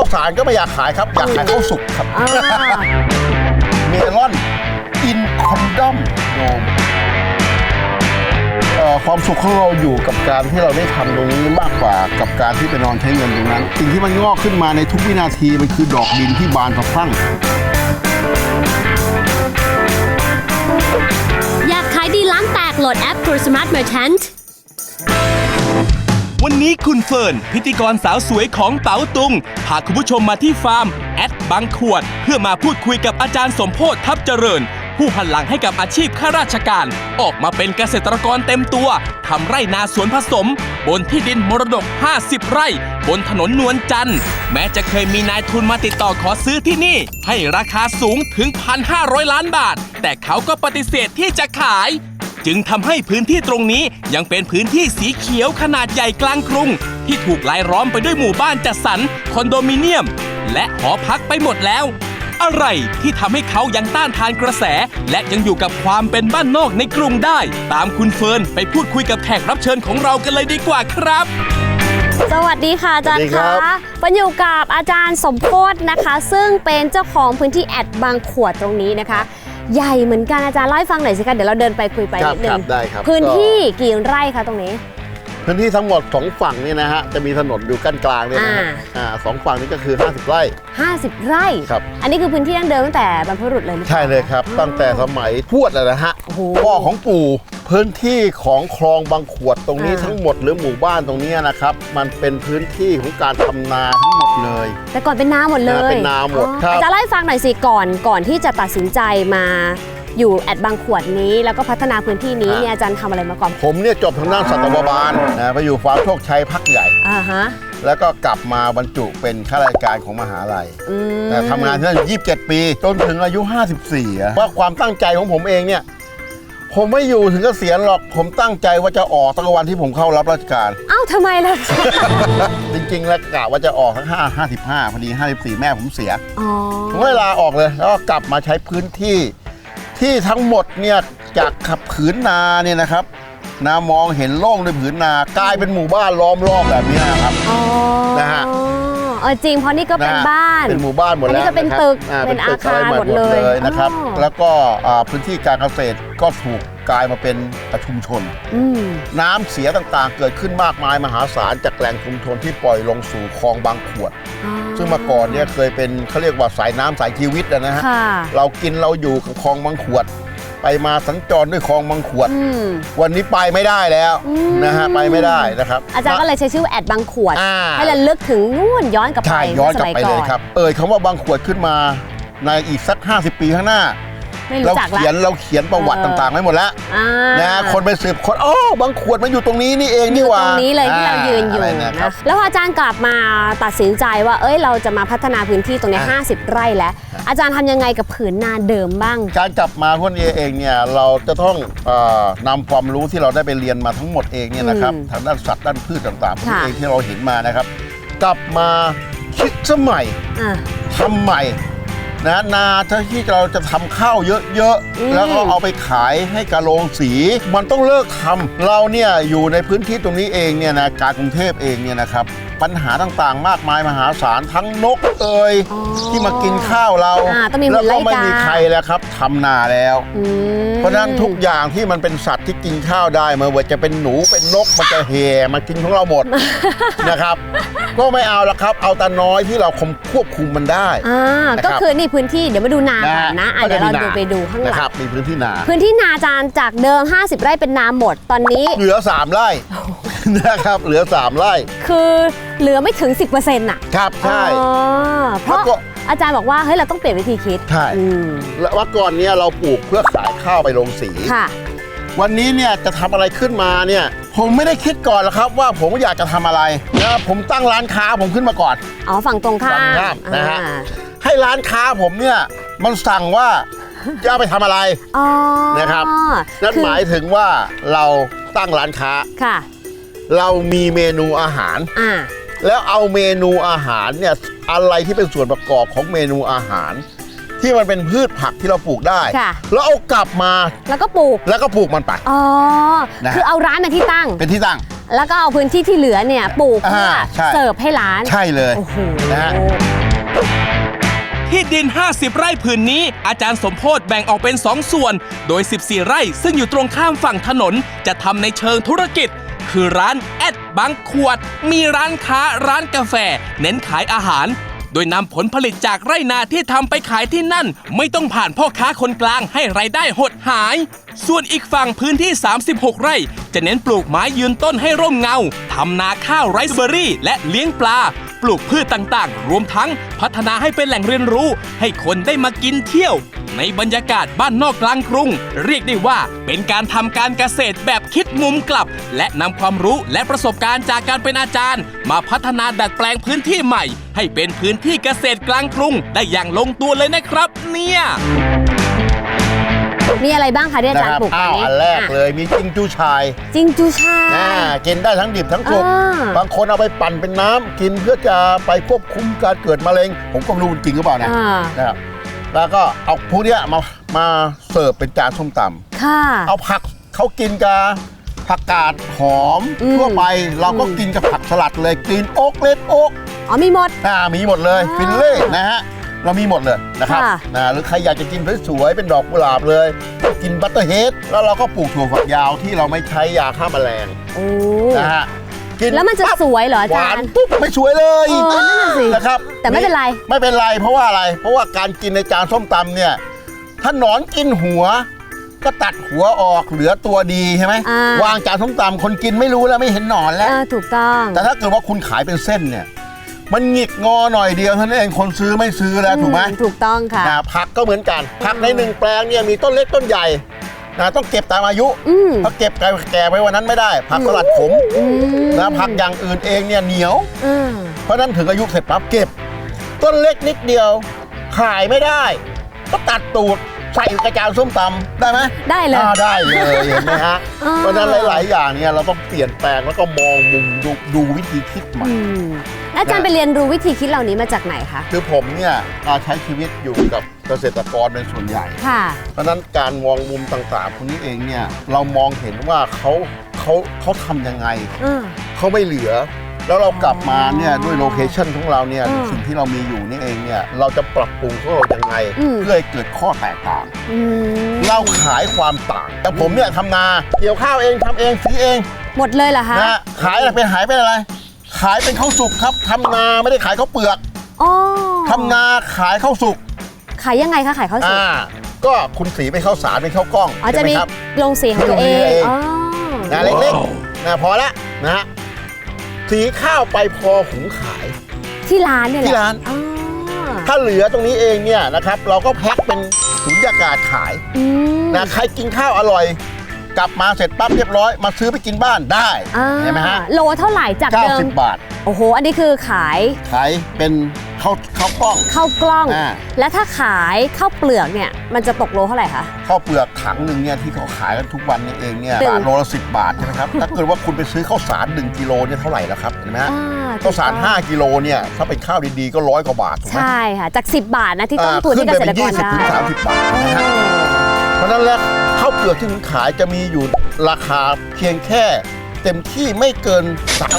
าวสารก็ไม่อยากขายครับ อยากขายข้าวสุกครับ อ่าเมลอนอินคอนดอมโดมความสุขของเราอยู่กับการที่เราได้ทำตรงนี้มากกว่ากับการที่ไปนอนใช้เงินตรงนั้น สิ่งที่มันงอกขึ้นมาในทุกวินาที มันคือดอกดินที่บานสะพรั่ง อยากขายดีล้านแตกโหลดแอป True Smart Merchant วันนี้คุณเฟิร์นพิธีกรสาวสวยของเต๋าตุง พาคุณผู้ชมมาที่ฟาร์ม แอดบางขวด เพื่อมาพูดคุยกับอาจารย์สมโพธทัพเจริญ ผู้หันหลังให้กับอาชีพข้าราชการ ออกมาเป็นเกษตรกรเต็มตัวทำไร่นาสวนผสม บนที่ดินมรดก 50 ไร่ บนถนนนวลจันทร์แม้จะเคยมีนายทุนมาติดต่อขอซื้อที่นี่ ให้ราคาสูงถึง 1,500 ล้านบาท แต่เขาก็ปฏิเสธที่จะขาย จึงทำให้พื้นที่ตรงนี้ยังเป็นพื้นที่สีเขียวขนาดใหญ่กลางกรุง ที่ถูกรายล้อมไปด้วยหมู่บ้านจัดสรรคอนโดมิเนียม และหอพักไปหมดแล้ว อะไรที่ทำให้เขายังต้านทานกระแส และยังอยู่กับความเป็นบ้านนอกในกรุงได้ ตามคุณเฟิร์นไปพูดคุยกับแขกรับเชิญของเรากันเลยดีกว่าครับสวัสดีค่ะอาจารสวัสย์ดีครัคะบปันอยู่กับอาจารย์สมโพธนะคะ ซึ่งเป็นเจ้าของพื้นที่แอดบางขวดตรงนี้นะคะ ใหญ่เหมือนกันอาจารย์เล่าให้ฟังหน่อยสิคะเดี๋ยวเราเดินไปคุยไปครับนิดนึครังบได้ครับพื้นก็ ที่กี่ไร่คะตรงนี้ พื้นที่ทั้งหมดสองฝั่งเนี่ยนะฮะจะมีถนนอยู่กั้นกลางเนี่ยนะฮะอ่า อ่าสองฝั่งนี้ก็คือ 50 ไร่ 50 ไร่ ครับ อันนี้คือพื้นที่ดั้งเดิมตั้งแต่บรรพบุรุษเลยหรือปาใช่เลยครับ ตั้งแต่สมัยทวดอะนะฮะโอ้โหพ่อของปู่ พื้นที่ของคลองบางขวดตรงนี้อ่า ทั้งหมดหรือหมู่บ้านตรงนี้นะครับ มันเป็นพื้นที่ของการทำนาทั้งหมดเลย แต่ก่อนเป็นนาหมดเลยนะเป็นนาหมดอ๋อครับ อาจารย์เล่าให้ฟังหน่อยสิก่อนก่อนที่จะตัดสินใจมาอยู่แอดบางขวดนี้ แล้วก็พัฒนาพื้นที่นี้เนี่ยอาจารย์ทำอะไรมาก่อนผมเนี่ยจบทางด้านสัตวบาลนะไปอยู่ฟาร์มโชคชัยพักใหญ่ อ่าฮะแล้วก็กลับมาบรรจุเป็นข้าราชการของมหาลัย อืมแต่ทำงานที่นั่นอยู่27 ปี จนถึงอายุ 54อะว่าความตั้งใจของผมเองเนี่ย ผมไม่อยู่ถึงเกษียณหรอก ผมตั้งใจว่าจะออกตั้งแต่วันที่ผมเข้ารับราชการ เอ้าทำไมล่ะจริงๆ แล้วกะว่าจะออกทั้ง5 55 พอดี 54 แม่ผมเสีย อ๋อ ผมก็เลยลาออกเลย แล้วก็กลับมาใช้พื้นที่ ที่ทั้งหมดเนี่ยจากขับผืนนาเนี่ยนะครับ นามองเห็นโล่งด้วยผืนนากลายเป็นหมู่บ้านล้อมรอบแบบนี้นะครับ อ๋อนะฮะ เออจริงเพราะนี่ก็เป็นนะฮะบ้าน เป็นหมู่บ้านหมดแล้วอันนี้ก็เป็นนะครับตึกอ่เป็นอาคาระไหมดเลยนะครับอ๋อแล้วก็อ่าพื้นที่การเกษตรก็ถูกกลายมาเป็นชุมชนอืมน้ำเสียต่างๆ เกิดขึ้นมากมายมหาศาลจากแหล่งชุมชนที่ปล่อยลงสู่คลองบางขวดอ๋อซึ่งเมื่อก่อนเนี่ยเคยเป็นเขาเรียกว่าสายน้ำสายชีวิตอะนะฮะค่ะเรากินเราอยู่กับคลองบางขวด ไปมาสัญจรด้วยคลองบางขวด อืม วันนี้ไปไม่ได้แล้วอืม นะฮะไปไม่ได้นะครับ อาจารย์ก็เลยใช้ชื่อว่าแอดบางขวด อ่า ให้ระลึกถึงนู่นย้อนกลับไปใช่ย้อนกลับสมัไปเลยก่ครับ เอ่ยคำว่าบางขวดขึ้นมาในอีกสัก 50 ปีข้างหน้า ไม่เรารู้จักละเขียนเราเขียนประวัติเออ ต่างๆไว้หมดแล้วอ่านะคนไปสืบคนอ๋อบางขวดมันอยู่ตรงนี้นี่เองอนี่ยู่หว่าตรงนี้เลยที่เรายืนอยู่ะไรนะนะครับแล้วพออาจารย์กลับมาตัดสินใจว่า เอ้ยเราจะมาพัฒนาพื้นที่ตรงเนี้ยอ่า 50 ไร่แล้ว อาจารย์ทำยังไงกับผืนนาเดิมบ้าง การกลับมาพวกนี้เองเนี่ยเราจะต้องเออนำความรู้ที่เราได้ไปเรียนมาทั้งหมดเองเนี่ยนะครับอืมทางด้านสัตว์ด้านพืชต่างๆพวกนี้ค่ะ เองที่เราเห็นมานะครับ กลับมาคิดสมัยอ่า ทำใหม่ นะนาถ้าที่เราจะทำข้าวเยอะอืมๆแล้วก็เอาไปขายให้กะโรงสี มันต้องเลิกทำเราเนี่ยอยู่ในพื้นที่ตรงนี้เองเนี่ยนะการกรุงเทพเองเนี่ยนะครับ ปัญหาต่างๆ มากมายมหาศาลทั้งนกเอ่ยอ๋อที่มากินข้าวเราอ่าต้องมีแล้วก็หุ่นไล่ไม่กา มีใครแล้วครับทำนาแล้ว อืมเพราะฉะนั้นทุกอย่างที่มันเป็นสัตว์ที่กินข้าวได้ไมาว่าจะเป็นหนูเป็นนกมันจะแห่มากินของเราหมด นะครับ ก็ไม่เอาละครับ เอาแต่น้อยที่เราคมควบคุมมันได้ อ่านะครับ ก็คือนี่พื้นที่เดี๋ยวมาดูนาก่อนนะอะก็เดี๋ยวจะเรามีดูไปดูข้างหลันะงครับมีพื้นที่นาพื้นที่นาอาจารย์จากเดิม 50 ไร่เป็นนาหมดตอนนี้ เหลือ3ไร่ นะครับ เหลือ3ไร่ คือ เหลือไม่ถึง 10%น่ะครับใช่ อ๋อเพราะแล้วก็ อาจารย์บอกว่าเฮ้ยเราต้องเปลี่ยนวิธีคิดใช่อืมแล้วว่าก่อนเนี้ยเราปลูกเพื่อขายข้าวไปลงสี ค่ะ วันนี้เนี่ยจะทำอะไรขึ้นมาเนี่ยผมไม่ได้คิดก่อนหรอกครับ ว่าผมอยากจะทำอะไรนะผมตั้งร้านค้าผมขึ้นมาก่อน อ๋อฝั่งตรงข้าฝั่มงข้ามนะฮะ อ่าให้ร้านค้าผมเนี่ยมันสั่งว่าจะเอาไปทำอะไร อ๋อนะครับ นั่นคือหมายถึงว่าเราตั้งร้านค้า ค่ะ เรามีเมนูอาหาร อ่า แล้วเอาเมนูอาหารเนี่ยอะไรที่เป็นส่วนประกอบของเมนูอาหาร ที่มันเป็นพืชผักที่เราปลูกได้ ค่ะ แล้วเอากลับมาแล้วก็ปลูก แล้วก็ปลูกมันไป อ๋อ นะฮะคือเอาร้านมาที่ตั้ง เป็นที่ตั้ง แล้วก็เอาพื้นที่ที่เหลือเนี่ยปลูกเพื่ออ่าใช่ เสิร์ฟให้ร้าน ใช่เลย โอ้โห นะฮะ ที่ดิน 50 ไร่ผืนนี้ อาจารย์สมโพธแบ่งออกเป็น 2 ส่วน โดย 14 ไร่ซึ่งอยู่ตรงข้ามฝั่งถนน จะทำในเชิงธุรกิจ คือร้านแอดบางขวด มีร้านค้าร้านกาแฟ เน้นขายอาหาร โดยนำผลผลิตจากไร่นาที่ทำไปขายที่นั่น ไม่ต้องผ่านพ่อค้าคนกลางให้ไรายได้หดหาย ส่วนอีกฝั่งพื้นที่ 36 ไร่ จะเน้นปลูกไม้ยืนต้นให้ร่มเงาทำนาข้าวไรซ์เบอร์รี่ และเลี้ยงปลา ปลูกพืชต่างๆ รวมทั้งพัฒนาให้เป็นแหล่งเรียนรู้ ให้คนได้มากินเที่ยว ในบรรยากาศบ้านนอกกลางกรุง เรียกได้ว่าเป็นการทำการเกษตรแบบคิดมุมกลับ และนำความรู้และประสบการณ์จากการเป็นอาจารย์ มาพัฒนาดัดแปลงพื้นที่ใหม่ ให้เป็นพื้นที่เกษตรกลางกรุง ได้อย่างลงตัวเลยนะครับ เนี่ยมีอะไรบ้างคะที่อานะจารคย์รับปลูกอ้าวตรงนี้อันแรกอะเลยมีจิงจูชายจิงจูชาอ่ากินได้ทั้งดิบทั้งสุกอ่าบางคนเอาไปปั่นเป็นน้ำกินเพื่อจะไปควบคุมการเกิดมะเร็ง ผมก็ไม่รู้จริงหรือเปล่านะอ่านะครับ แล้วก็เอาพวกเนี้ยมามาเสิร์ฟเป็นจานส้มตำ ค่ะ เอาผักเขากินกับผักกาดหอมอืมทั่วไปเราก็อืม กินกับผักสลัดเลยกรีนโอ๊กเลดโอ๊กอ๋อมีหมด อ่ามีหมดเลยอ่าฟินเล่นะฮะเรามีหมดเลยนะครับค่ะ นะหรือใครอยากจะกินสวยๆเป็นดอกกุหลาบเลย กินบัตเตอร์เฮดแล้วเราก็ปลูกถั่วฝักยาวที่เราไม่ใช้ยาฆ่าแมลงโอ้ นะฮะ กินแล้วมันจะปั๊บสวยเหรออาหวาจานรย์ ปุ๊บไม่สวยเลยเออนั่นน่ะสินะครับแต่ไม่เป็นไร ไม่เป็นไรเพราะว่าอะไร เพราะว่าการกินในจานส้มตำเนี่ยถ้าหนอนกินหัว ก็ตัดหัวออกเหลือตัวดีใช่ไหมอ่า วางจานส้มตำคนกินไม่รู้แล้วไม่เห็นหนอนแล้ว เออถูกต้อง แต่ถ้าเกิดว่าคุณขายเป็นเส้นเนี่ย มันหงิกงอหน่อยเดียวเท่านั้นเองคนซื้อไม่ซื้อแล้วถูกไหมอืถูกต้องค่ะ นะผักก็เหมือนกัน ผักในหนึ่งแปลงเนี่ยมีต้นเล็กต้นใหญ่ นะต้องเก็บตามอายุอืม ถ้าเก็บแก่ไปวันนั้นไม่ได้ ผักสลัดขมอืมนะผักอย่างอื่นเองเนี่ยเหนียวอืมเพราะฉะนั้นถึงอายุเสร็จปั๊บเก็บ ต้นเล็กนิดเดียว ขายไม่ได้ ก็ตัดตูดใส่กระจานส้มตำได้ไหมได้เลย อ่าได้เลยเห็นไหมฮะ อ่า เพราะฉะนั้นหลาย ๆ อย่างเนี่ยเราต้องเปลี่ยนแปลงแล้วก็มองมุมดูดูวิธีคิดใหม่ อืมแล้วอาจารย์ไปเรียนรู้วิธีคิดเหล่านี้มาจากไหนคะ คือผมเนี่ยการใช้ชีวิตอยู่กับ เกษตรกรเป็นส่วนใหญ่ ค่ะ เพราะฉะนั้นการมองมุมต่างๆพวกนี้เองเนี่ยเรามองเห็นว่าเขาเขาเขาทำยังไง อืม เขาไม่เหลือ แล้วเรากลับมาเนี่ยด้วยโลเคชันของเราเนี่ยอืมสิ่งที่เรามีอยู่นี่เองเนี่ยเราจะปรับปรุงของเรายังไงอืม เพื่อให้เกิดข้อแตกต่าง อืมเราขายความต่างแต่ผมเนี่ยทำนาเกี่ยวข้าวเองทำเองสีเองหมดเลยเหรอคะนะขายอะไรเป็นหายเป็นอะไร ขายเป็นข้าวสุกครับทำนาไม่ได้ขายข้าวเปลือกอ๋อทำนาขายข้าวสุก ขายยังไงคะขายข้าวสุกอ่าก็คุณสีเป็นข้าวสารเป็นข้าวกล้องอ๋อจะใช่ไหมีครับ โรงสีของตัวเอมีโรงสีเอง งอ๋อนะเล็กๆนะพอละนะฮะสีข้าวไปพอหุงขาย ที่ร้านเนี่ยแหละที่ร้าน อ๋อถ้าเหลือตรงนี้เองเนี่ยนะครับ เราก็แพ็คเป็นสุญญากาศขายอืม นะใครกินข้าวอร่อย กลับมาเสร็จปั๊บเรียบร้อย มาซื้อไปกินบ้านได้อ่าเห็นไหมฮะโลเท่าไหร่จากเดิม 90 บาท โอ้โห อันนี้คือขายขายเป็น ข้าวข้าวกล้อง ข้าวกล้อง อ่า แล้วถ้าขายข้าวเปลือกเนี่ย มันจะตกโลเท่าไหร่คะ ข้าวเปลือกถังหนึ่งเนี่ยที่เขาขายกันทุกวันนี้เองเนี่ยหนึ่ง บาทโลละสิบาทใช่ไหมครับ ถ้าเกิดว่าคุณไปซื้อข้าวสาร1กิโลเนี่ยเท่าไหร่แล้วครับเห็นไหมฮะอ่ข้าวสารถูกต้อง5กิโลเนี่ยถ้าเป็นข้าวดีๆก็ร้อยกว่าบาทถูกไหมใช่ค่ะ จาก 10 บาทนะที่ต้นอ่าทุนขึ้นที่เกไปษเป็ตรนกยี่รสิบถึงได้สามสิบบาทเอนะฮะอเพราะฉะนั้นแล้วข้าวเปลือกที่คุณขายจะมีอยู่ราคาเพียงแค่ เต็มที่ไม่เกิน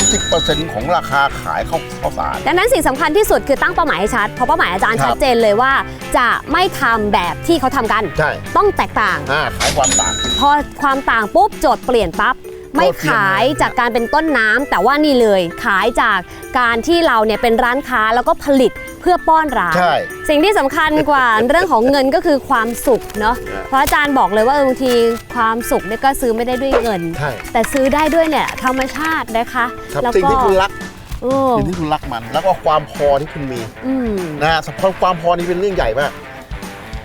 30%ของราคาขายข้าวข้าวสาร ดังนั้นสิ่งสำคัญที่สุดคือตั้งเป้าหมายให้ชัด เพราะเป้าหมายอาจารย์ครับ ชัดเจนเลยว่า จะไม่ทำแบบที่เขาทำกัน ใช่ต้องแตกต่าง อ่าขายความต่าง พอความต่างปุ๊บโจทย์เปลี่ยนปั๊บ ไม่ขายจากการเป็นต้นน้ำแต่ว่านี่เลย ขายจากการที่เราเนี่ยเป็นร้านค้าแล้วก็ผลิต เพื่อป้อนร้านใช่สิ่งที่สำคัญกว่าเรื่องของเงินก็คือความสุขเนาะใช่เพราะอาจารย์บอกเลยว่าเออบางทีความสุขเนี่ยก็ซื้อไม่ได้ด้วยเงิน ใช่ แต่ซื้อได้ด้วยเนี่ยธรรมชาตินะคะครับแล้วสิ่งก็ที่คุณรักโอ้สิ่งที่คุณรักมัน แล้วก็ความพอที่คุณมีอืมนะฮะสำคัญความพอนี่เป็นเรื่องใหญ่มาก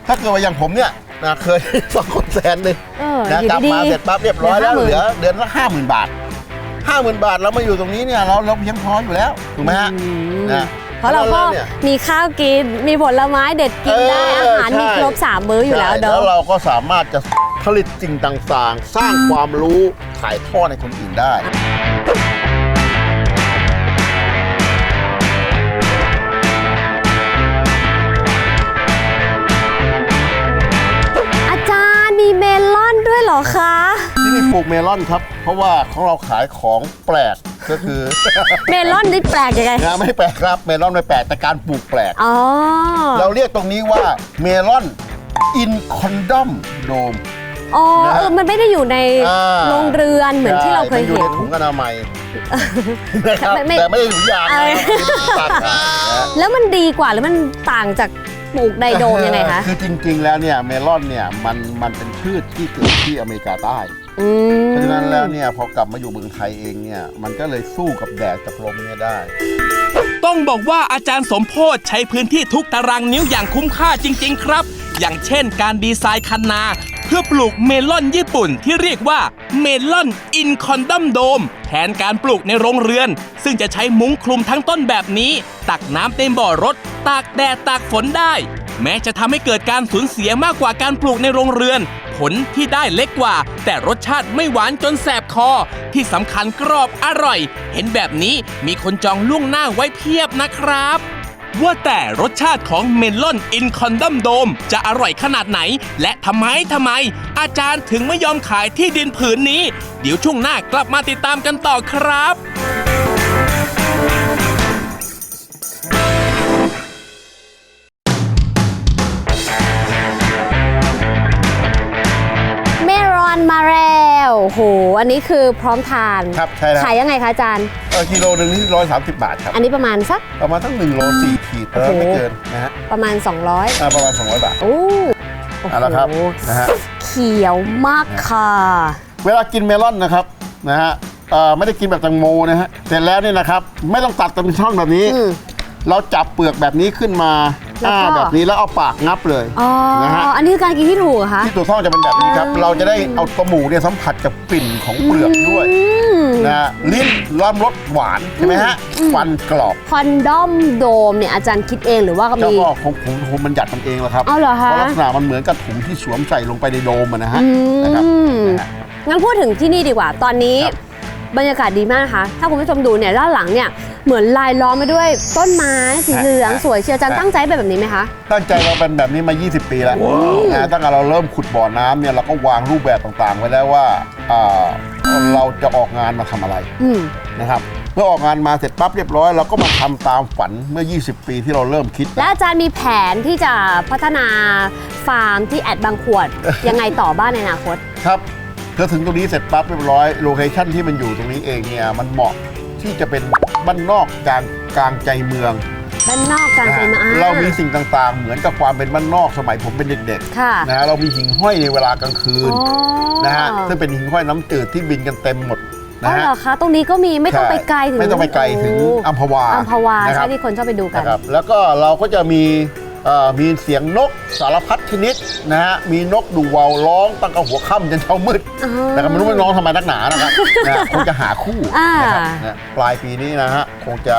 ถ้าเกิดว่าอย่างผมเนี่ยนะเคย สองคนแสนหนึ่งเออนะอยู่กลับดีมาเสร็จปั๊บเรียบร้อยแล้วเหเหลืลืออเดือนละห้าหมื่นบาทห้าหมื่นบาทเรามาอยู่ตรงนี้เนี่ยเราเราเพียงพออยู่แล้วถูกไหมฮะอืม นะ เพราะเราก็เนี่ยมีข้าวกิน มีผลไม้เด็ดกินได้เอออาหารใช่มีครบสามมื้ออยู่แล้วใช่เด้แล้วอเราก็สามารถจะผลิตสิ่งต่างๆ สร้างความรู้ถ่ายทอดให้คนอื่นได้อาจารย์มีเมลอนด้วยเหรอคะที่นี่ปลูกเมลอนครับ เพราะว่าของเราขายของแปลก ก็คือเมลอนนี่แปลกยังไงนะไม่แปลกครับ เมลอนไม่แปลกแต่การปลูกแปลก อ๋อ เราเรียกตรงนี้ว่าเมลอนอินคอนดอมโดม อ๋อนะฮะเออมันไม่ได้อยู่ในอ่า โรงเรือนเหมือนที่เราเคยอยู่เห็นในถุงอนามัยนะครับไม่ไม่แต่ไม่ได้ถุงยางเอนะอตัดนะ แล้วมันดีกว่าหรือมันต่างจากปลูกในโดมยังไงคะ คือจริงๆ แล้วเนี่ยเมลอนเนี่ยมันมันเป็นพืชที่เกิดที่อเมริกาใต้ อืมเพราะฉะนั้นแล้วเนี่ยพอกลับมาอยู่เมืองไทยเองเนี่ยมันก็เลยสู้กับแดดกับลมเนี่ยได้ ต้องบอกว่าอาจารย์สมโพธใช้พื้นที่ทุกตารางนิ้วอย่างคุ้มค่าจริง ๆ ครับ อย่างเช่นการดีไซน์คันนา เพื่อปลูกเมลอนญี่ปุ่นที่เรียกว่าเมลอนอินคอนดัมโดมแทนการปลูกในโรงเรือน ซึ่งจะใช้มุ้งคลุมทั้งต้นแบบนี้ ตักน้ำเต็มบ่อรถ ตากแดดตากฝนได้ แม้จะทำให้เกิดการสูญเสียมากกว่าการปลูกในโรงเรือน ผลที่ได้เล็กกว่า แต่รสชาติไม่หวานจนแสบคอ ที่สำคัญกรอบอร่อย เห็นแบบนี้มีคนจองล่วงหน้าไว้เพียบนะครับ ว่าแต่รสชาติของเมลอนอินคอนดัมโดมจะอร่อยขนาดไหน และทำไมทำไม อาจารย์ถึงไม่ยอมขายที่ดินผืนนี้ เดี๋ยวช่วงหน้ากลับมาติดตามกันต่อครับ เมลอนมาแล้วโห อันนี้คือพร้อมทาน ครับใช่แล้วขายยังไงคะอาจารย์เออกิโลหนึ่งที่ร้อยสามสิบบาทครับ อันนี้ประมาณสัก ประมาณทั้งหนึ่งโลสี่ขีดแล้วไม่เกินนะฮะประมาณ 200อ่าประมาณ200บาทโอ้โอ้เอาละครับโหนะฮะ เขียวมากค่ะเวลากินเมลอนนะครับนะฮะเอ่อไม่ได้กินแบบแตงโมนะฮะเสร็จแล้วเนี่ยนะครับ ไม่ต้องตัดเป็นช่องแบบนี้ อืม เราจับเปลือกแบบนี้ขึ้นมา แล้วก็อ้าแบบนี้แล้วเอาปากงับเลยอ๋อนะฮะอันนี้คือการกินที่ถูกเหรอคะ ที่ตัวท่องจะเป็นแบบนี้ครับ เราจะได้เอาตัวหมูเนี่ยสัมผัสกับกลิ่นของเปลือกด้วยอืมนะฮะลิ้นร้อนรสหวานใช่ไหมฮะอืมฟันกรอบ คอนดอมโดมเนี่ยอาจารย์คิดเองหรือว่าเจ้ามี ก็ของผมผมมันหยัดมันเองแหละครับเอาเหรอเพคะราะลักษณะมันเหมือนกับถุงที่สวมใส่ลงไปในโดมอะนะฮะอืนะครับมนะฮะ งั้นพูดถึงที่นี่ดีกว่า ตอนนี้ครับ บรรยากาศดีมากนะคะ ถ้าคุณผู้ชมดูเนี่ยด้านหลังเนี่ยเหมือนลายล้อมไปด้วยต้นไม้สีเหลืองสวยเชียวอาจารย์ตั้งใจเป็นแบบนี้ไหมคะ ตั้งใจเราเป็นแบบนี้มา 20 ปีแล้วนะตั้งแต่เราเริ่มขุดบ่อน้ำเนี่ยเราก็วางรูปแบบต่างๆ ไว้แล้วว่าอ่าเราจะออกงานมาทำอะไรอืมนะครับเมื่อออกงานมาเสร็จปั๊บเรียบร้อยเราก็มาทำตามฝันเมื่อ 20 ปีที่เราเริ่มคิด และอาจารย์มีแผนที่จะพัฒนาฟาร์มที่แอดบางขวดยังไงต่อบ้านในอนาคตครับ พอถึงตรงนี้เสร็จปั๊บเรียบร้อยโลเคชั่นที่มันอยู่ตรงนี้เองเนี่ยมันเหมาะที่จะเป็นบ้านนอกกลางกลางใจเมือง บ้านนอกกลางใจมานะฮะเรามีสิ่งต่างๆ เหมือนกับความเป็นบ้านนอกสมัยผมเป็นเด็กค่ะๆนะฮะเรามีหิ่งห้อยในเวลากลางคืนอ๋อนะฮะซึ่งเป็นหิ่งห้อยน้ำจืดที่บินกันเต็มหมดอ๋นะอฮะเหรอคะตรงนี้ก็มีไม่ต้องไปไกลถึงไม่ต้องไปไกลถึงโอัมพวาอัมพวานะครัใช่บที่คนชอบไปดูกันนะครับแล้วก็เราก็จะมีเอ่อ มีเสียงนกสารพัดชนิดนะฮะมีนกดูวาวร้องตั้งแต่หัวค่ำจนเช้ามืดอ๋อแต่ก็ไม่รู้ว่าร้องทำไมนักหนานะครับนะฮะคงจะหาคู่อ่านะครับนะปลายปีนี้นะฮะคงจะ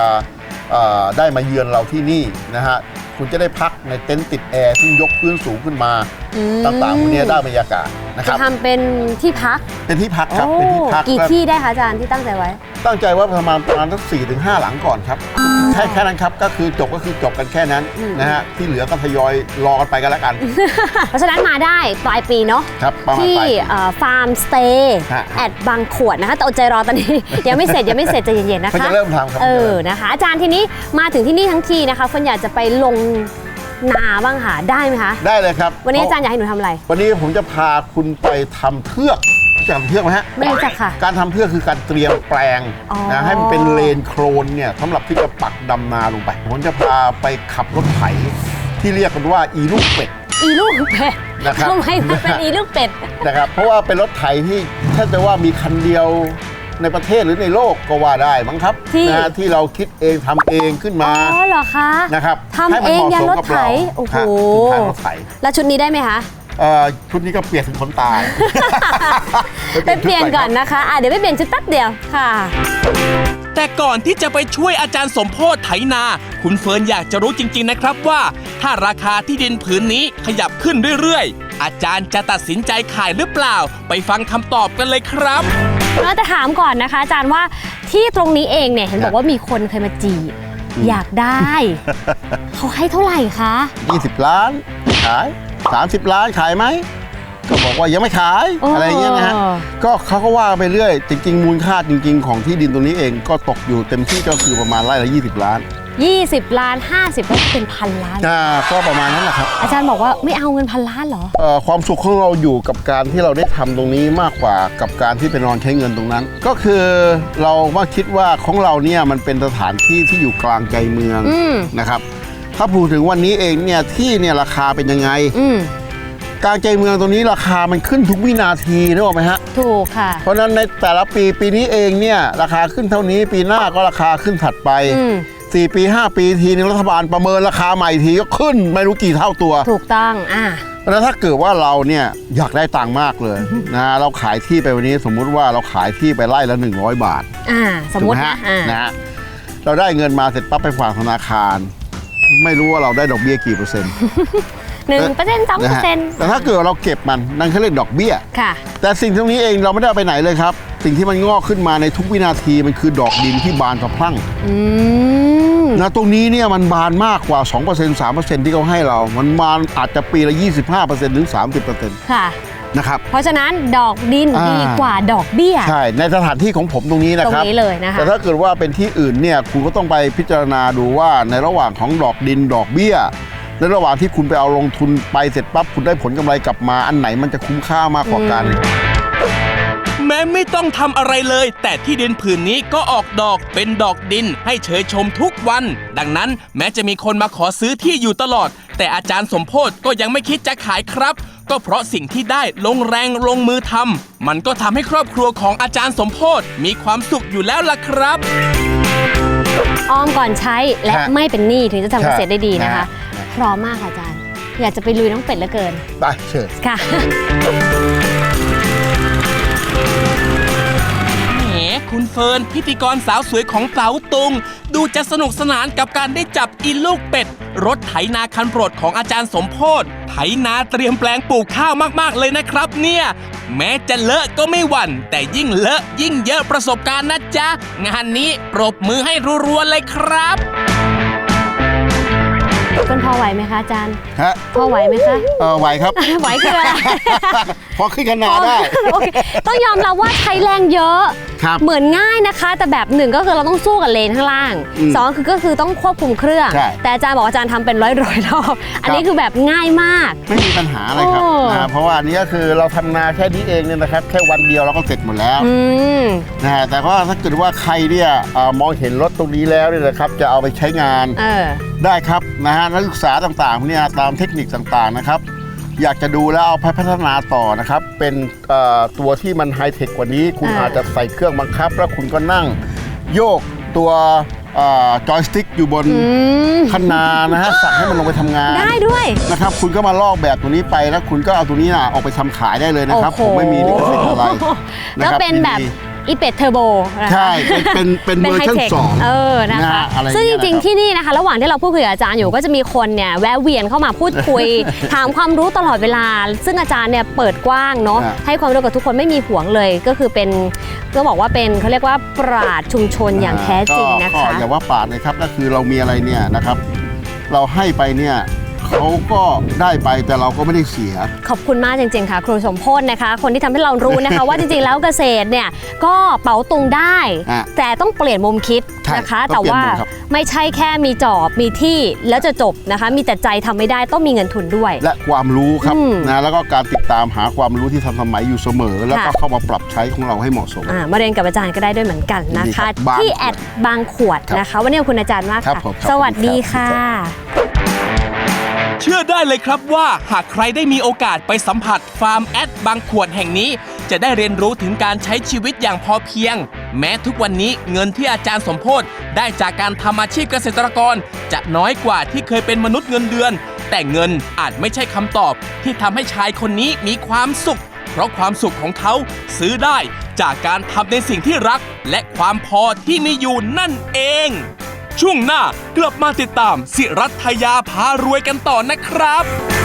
เอ่อได้มาเยือนเราที่นี่นะฮะคุณจะได้พัก ในเต็นท์ติดแอร์ซึ่งยกพื้นสูงขึ้นมาอืมต่างๆพวกนี้ได้บรรยากาศนะคจะรับ ทำเป็นที่พักเป็นที่พักครับโอ้เป็นที่พักกี่แล้วที่ได้คะอาจารย์ที่ตั้งใจไว้ ตั้งใจว่าประมาณประมาณสักสี่ถึงห้าหลังก่อนครับแค่แค่นั้นครับก็คือจบก็คือจบกันแค่นั้นอืม นะฮะที่เหลือก็ทยอยรอกันไปกันแล้วกันเพราะฉะนั้นมาได้ปลายปีเนาะ ครับประมาณที่ไป ฟาร์มสเตย์ฮะ แอดบางขวดนะคะแต่อดใจรอตอนนี้ ยังไม่เสร็จยังไม่เสร็จใจเย็นๆนะมันคะจะเริ่มทำครับ เออนะคะ อาจารย์ทีนี้มาถึงที่นี่ทั้งทีนะคะฝนอยากจะไปลง นาบ้างค่ะ ได้ไหมคะ ได้เลยครับวันนี้อาจารย์อยากให้หนูทำอะไร วันนี้ผมจะพาคุณไปทำเทือกรู้จักทำเทือกไหมฮะ ไม่รู้จักค่ะ การทำเทือกคือการเตรียมแปลงอ๋อ นะให้มันเป็นเลนโครนเนี่ยสำหรับที่จะปักดำนาลงไป ผมจะพาไปขับรถไถที่เรียกกันว่าอีลูกเป็ด อีลูกเป็ดนะครับ ทำไมมันเป็นอีลูกเป็ด นะครับ เพราะว่าเป็นรถไถที่แทบจะว่ามีคันเดียว ในประเทศหรือในโลกก็ว่าได้มั้งครับที่ นะฮะที่เราคิดเองทำเองขึ้นมาอ๋อเหรอคะนะครับทำให้มันเองเหมาะยันสมรถกับไถเราโอ้โหฮะถึงทางรถไถ แล้วชุดนี้ได้ไหมคะ เอ่อชุดนี้ก็เปียกถึงคนตาย ไปเปลี่ยนก่อนนะคะอะเดี๋ยวไปเปลี่ยนชุดแป๊บเดียวค่ะ แต่ก่อนที่จะไปช่วยอาจารย์สมโพธไถนา คุณเฟิร์นอยากจะรู้จริง ๆ นะครับว่า ถ้าราคาที่ดินผืนนี้ขยับขึ้นเรื่อย ๆ อาจารย์จะตัดสินใจขายหรือเปล่า ไปฟังคำตอบกันเลยครับ เราจะถามก่อนนะคะอาจารย์ว่าที่ตรงนี้เองเนี่ยเห็นบอกว่ามีคนเคยมาจีบ อยากได้ เขาให้เท่าไหร่คะ 20 ล้านขาย 30 ล้านขายไหม ก็บอกว่ายังไม่ขายโอ้ อะไรอย่างเงี้ยนะฮะ ก็เขาก็ว่าไปเรื่อย จริง ๆ มูลค่าจริง ๆ ของที่ดินตรงนี้เองก็ตกอยู่เต็มที่ก็คือประมาณไร่ละ 20 ล้าน 20 ล้าน 50ก็เป็นพันล้าน อ่าก็ประมาณนั้นแหละครับอาจารย์บอกว่าไม่เอาเงินพันล้านเหรอ เอ่อความสุขของเราอยู่กับการที่เราได้ทำตรงนี้มากกว่ากับการที่ไปนอนใช้เงินตรงนั้น ก็คือเราว่าคิดว่าของเราเนี่ยมันเป็นสถานที่ที่อยู่กลางใจเมืองอืม นะครับ ถ้าพูดถึงวันนี้เองเนี่ยที่เนี่ยราคาเป็นยังไง อืม กลางใจเมืองตรงนี้ราคามันขึ้นทุกวินาทีนึกออกไหมฮะ ถูกค่ะ เพราะฉะนั้นในแต่ละปีปีนี้เองเนี่ยราคาขึ้นเท่านี้ปีหน้าก็ราคาขึ้นถัดไป อืม 4 ปี 5 ปีทีนึงรัฐบาลประเมินราคาใหม่ทีก็ขึ้นไม่รู้กี่เท่าตัว ถูกต้องอ่าแล้วถ้าเกิดว่าเราเนี่ยอยากได้ตังค์มากเลยนะเราขายที่ไปวันนี้สมมุติว่าเราขายที่ไปไร่ละ 100 บาทอ่าสมมติถูกไหนะอ่านะฮะเราได้เงินมาเสร็จปั๊บไปฝากธนาคาร ไม่รู้ว่าเราได้ดอกเบี้ยกี่เปอร์เซ็นต์หนึ่งเปอร์เซ็นต์สองเปอนะร์ฮะเซ็นต์แต่ถ้าเกิดเราเก็บมันนั่นเขาเรียกดอกเบี้ยค่ะ แต่สิ่งตรงนี้เองเราไม่ได้เอาไปไหนเลยครับ สิ่งที่มันงอกขึ้นมาในทุกวินาทีมันคือดอกดินที่บานสะพรั่งอืมนะตรงนี้เนี่ยมันบานมากกว่า 2% 3%ที่เขาให้เรา มันบานอาจจะปีละ 25%ถึง 30%ค่ะ นะครับ เพราะฉะนั้นดอกดินอ่า ดีกว่าดอกเบี้ย ใช่ ในสถานที่ของผมตรงนี้นะตรงครับนี้เลยนะคะ แต่ถ้าเกิดว่าเป็นที่อื่นเนี่ยคุณก็ต้องไปพิจารณาดูว่าในระหว่างของดอกดินดอกเบี้ย ในระหว่างที่คุณไปเอาลงทุนไปเสร็จปั๊บคุณได้ผลกำไรกลับมาอันไหนมันจะคุ้มค่ามากกว่ากันแม้ไม่ต้องทำอะไรเลย แต่ที่ดินผืนนี้ก็ออกดอกเป็นดอกดินให้เชยชมทุกวัน ดังนั้นแม้จะมีคนมาขอซื้อที่อยู่ตลอด แต่อาจารย์สมโพศก็ยังไม่คิดจะขายครับ ก็เพราะสิ่งที่ได้ลงแรงลงมือทำมันก็ทำให้ครอบครัวของอาจารย์สมโพศมีความสุขอยู่แล้วล่ะครับออมก่อนใช้และฮะไม่เป็นหนี้ถึงจะทำเกษตรได้ดีนะคะฮะ พร้อมมากค่ะอาจารย์ อยากจะไปลุยน้องเป็ดเหลือเกินไปเชิญ ค่ะ คุณเฟิร์นพิธีกรสาวสวยของเต๋าตุง ดูจะสนุกสนานกับการได้จับอีลูกเป็ด รถไถนาคันโปรดของอาจารย์สมโพศไถนาเตรียมแปลงปลูกข้าวมากๆเลยนะครับเนี่ย แม้จะเลอะก็ไม่หวั่น แต่ยิ่งเลอะยิ่งเยอะประสบการณ์นะจ๊ะ งานนี้ปรบมือให้รัวๆเลยครับ คุณพอไหวไหมคะอาจารย์ ฮะพอไหวไหมคะ เออไหวครับ ไหวคืออะไร พอขึ้นคะนาได้ โอเคต้องยอมรับว่าใช้แรงเยอะ ครับเหมือนง่ายนะคะ แต่แบบหนึ่งก็คือเราต้องสู้กับเลนข้างล่างอืมสองคือก็คือต้องควบคุมเครื่อง ใช่แต่อาจารย์บอกอาจารย์ทำเป็นร้อยร้อยๆรอบ อันนี้คือแบบง่ายมาก ไม่มีปัญหาอะไรครับโอ้นะเพราะว่าอันนี้ก็คือเราทำนาแค่นี้เองเนี่ยนะครับ แค่วันเดียวเราก็เสร็จหมดแล้วอืม นะฮะแต่ว่าถ้าเกิดว่าใครเนี่ยเอ่อมองเห็นรถตรงนี้แล้วเนี่ยนะครับ จะเอาไปใช้งาน เออ ได้ครับนะฮะนักศึกษาต่างๆเนี่ยตามเทคนิคต่างๆนะครับ อยากจะดูแล้วเอาไปพัฒนาต่อนะครับ เป็นเอ่อตัวที่มันไฮเทคกว่านี้ คุณอ่าอาจจะใส่เครื่องบังคับ แล้วคุณก็นั่งโยกตัวจอยสติ๊กอยู่บนอืมคันนานะฮะสั่งให้มันลงไปทำงาน ได้ด้วย นะครับคุณก็มาลอกแบบตัวนี้ไปแล้วคุณก็เอาตัวนี้นะออกไปทำขายได้เลยนะครับโอ้ผมโห ไม่มีลิขสิทธิ์อะไระแล้วครับเป็นแบบยิดี อีเป็ดเทอร์โบนะคะ ใช่ เป็นเป็นเป็นเวอร์ชันไฮทคสอง เออ นะนะคะฮะอะไรซึ่งจอย่างเงี้ยริงนะครับๆที่นี่นะคะ ระหว่างที่เราพูดคุยกับอาจารย์อยู่ก็จะมีคนเนี่ยแวะเวียนเข้ามาพูดคุย ถามความรู้ตลอดเวลา ซึ่งอาจารย์เนี่ยเปิดกว้างเนาะอ่าให้ความรู้กับทุกคนไม่มีห่วงเลย ก็คือเป็นก็บอกว่าเป็นเขาเรียกว่าปราดชุมชนอย่างแท้จริงนะก็คะ อย่าว่าปาดนะครับก็คือเรามีอะไรเนี่ยนะครับ เราให้ไปเนี่ย เขาก็ได้ไปแต่เราก็ไม่ได้เสีย ขอบคุณมากจริง ๆ ค่ะครูสมโพศนะคะ คนที่ทำให้เรารู้นะคะ ว่าจริง ๆ แล้วเกษตรเนี่ยก็เป๋าตุงได้ อะแต่ต้องเปลี่ยนมุมคิดใช่นะคะต้แต่องเปลี่ยนว่ามุมครับ ไม่ใช่แค่มีจอบมีที่แล้วจะจบนะคะ มีแต่ใจทำไม่ได้ต้องมีเงินทุนด้วย และความรู้ครับอืมนะแล้วก็การติดตามหาความรู้ที่ทันสมัยอยู่เสมอ แล้วก็ค่ะ เข้ามาปรับใช้ของเราให้เหมาะสม อ่ามาเรียนกับอาจารย์ก็ได้ด้วยเหมือนกันนะยินดีครัคะบบางที่ขวด แอดบางขวดครับนะคะ วันนี้ขอบคุณอาจารย์มากครับค่ะ ผมครับสวัสดีขอบคุณครัค่ะบเชื่อ ได้เลยครับว่าหากใครได้มีโอกาสไปสัมผัสฟาร์มแอดบางขวดแห่งนี้ จะได้เรียนรู้ถึงการใช้ชีวิตอย่างพอเพียง แม้ทุกวันนี้เงินที่อาจารย์สมโพศได้จากการทำอาชีพเกษตรกร จะน้อยกว่าที่เคยเป็นมนุษย์เงินเดือน แต่เงินอาจไม่ใช่คำตอบ ที่ทำให้ชายคนนี้มีความสุข เพราะความสุขของเขาซื้อได้จากการทำในสิ่งที่รัก และความพอที่มีอยู่นั่นเอง ช่วงหน้ากลับมาติดตามสิรัตยาพารวยกันต่อนะครับ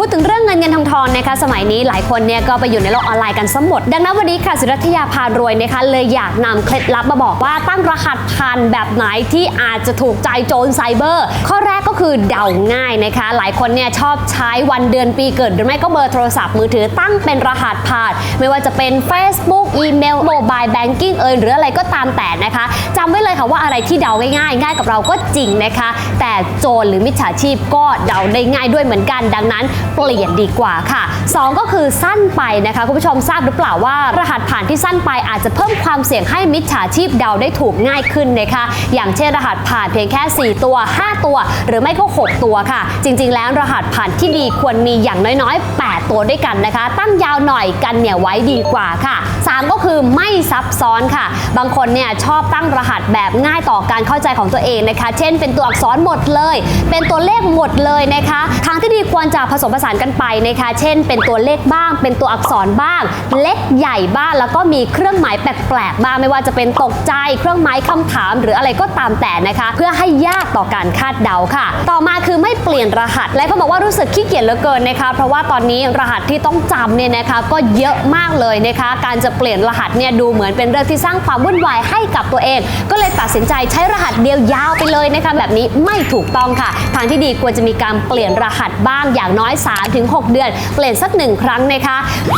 พูดถึงเรื่องเงินเงินทองทองนะคะสมัยนี้หลายคนเนี่ยก็ไปอยู่ในโลกออนไลน์กันซะหมด ดังนั้นวันนี้ค่ะสุรัตยาพารวยนะคะเลยอยากนำเคล็ดลับมาบอกว่าตั้งรหัสผ่านแบบไหนที่อาจจะถูกใจโจรไซเบอร์ ข้อแรกก็คือเดาง่ายนะคะ หลายคนเนี่ยชอบใช้วันเดือนปีเกิดหรือไม่ก็เบอร์โทรศัพท์มือถือตั้งเป็นรหัสผ่าน ไม่ว่าจะเป็น Facebook อีเมลโมบายแบงกิ้งเอ่ยหรืออะไรก็ตามแต่นะคะจำไว้เลยค่ะว่าอะไรที่เดาง่ายๆง่ายกับเราก็จริงนะคะ แต่โจรหรือมิจฉาชีพก็เดาได้ง่ายด้วยเหมือนกัน ดังนั้น เปลี่ยนดีกว่าค่ะ 2 ก็คือสั้นไปนะคะ คุณผู้ชมทราบหรือเปล่าว่า รหัสผ่านที่สั้นไปอาจจะเพิ่มความเสี่ยงให้มิจฉาชีพเดาได้ถูกง่ายขึ้นนะคะ อย่างเช่นรหัสผ่านเพียงแค่ 4 ตัว 5 ตัว หรือไม่ก็ 6 ตัวค่ะ จริง ๆ แล้วรหัสผ่านที่ดีควรมีอย่างน้อยๆ 8 ตัวด้วยกันนะคะ ตั้งยาวหน่อยกันเนี่ยไว้ดีกว่าค่ะ3 ก็คือไม่ซับซ้อนค่ะ บางคนเนี่ยชอบตั้งรหัสแบบง่ายต่อการเข้าใจของตัวเองนะคะ เช่น เป็นตัวอักษรหมดเลย เป็นตัวเลขหมดเลยนะคะ ทางที่ดีควรจะผสมผสานกันไปนะคะ เช่น เป็นตัวเลขบ้าง เป็นตัวอักษรบ้าง เล็กใหญ่บ้าง แล้วก็มีเครื่องหมายแปลกๆบ้าง ไม่ว่าจะเป็นตกใจ เครื่องหมายคำถาม หรืออะไรก็ตามแต่นะคะ เพื่อให้ยากต่อการคาดเดาค่ะ ต่อมาคือไม่เปลี่ยนรหัส และก็บอกว่ารู้สึกขี้เกียจเหลือเกินนะคะ เพราะว่าตอนนี้รหัสที่ต้องจำเนี่ยนะคะ ก็เยอะมากเลยนะคะ การจะเปลี่ยนรหัสเนี่ยดูเหมือนเป็นเรื่องที่สร้างความวุ่นวายให้กับตัวเอง ก็เลยตัดสินใจใช้รหัสเดียวยาวไปเลยนะคะแบบนี้ไม่ถูกต้องค่ะ ทางที่ดีควรจะมีการเปลี่ยนรหัสบ้างอย่างน้อย 3-6 เดือน เปลี่ยนสักหนึ่งครั้งนะคะ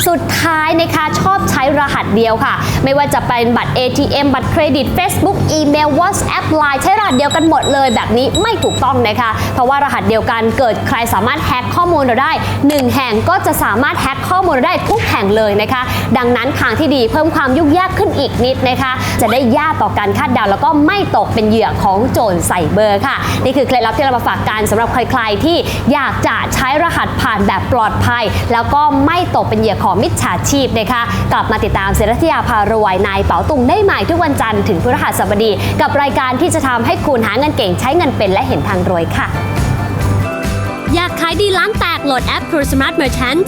สุดท้ายนะคะชอบใช้รหัสเดียวค่ะ ไม่ว่าจะเป็นบัตร ATM บัตรเครดิต Facebook อีเมล WhatsApp Line ใช้รหัสเดียวกันหมดเลย แบบนี้ไม่ถูกต้องนะคะ เพราะว่ารหัสเดียวกันเกิดใครสามารถแฮ็กข้อมูลเราได้หนึ่งแห่งก็จะสามารถแฮ็กข้อมูลเราได้ทุกแห่งเลยนะคะ ดังนั้นทางที่ดี เพิ่มความยุ่งยากขึ้นอีกนิดนะคะ จะได้ยากต่อการคาดเดาแล้วก็ไม่ตกเป็นเหยื่อของโจรไซเบอร์ค่ะ นี่คือเคล็ดลับที่เรามาฝากกันสำหรับใครๆที่อยากจะใช้รหัสผ่านแบบปลอดภัย แล้วก็ไม่ตกเป็นเหยื่อของมิจฉาชีพนะคะ กลับมาติดตามเสรษฐยาพารวยในเป๋าตุงได้ใหม่ทุกวันจันทร์ถึงพฤหัสบดี กับรายการที่จะทำให้คุณหาเงินเก่งใช้เงินเป็นและเห็นทางรวยค่ะ อยากขายดีร้านแตกโหลดแอป Pro Smart Merchant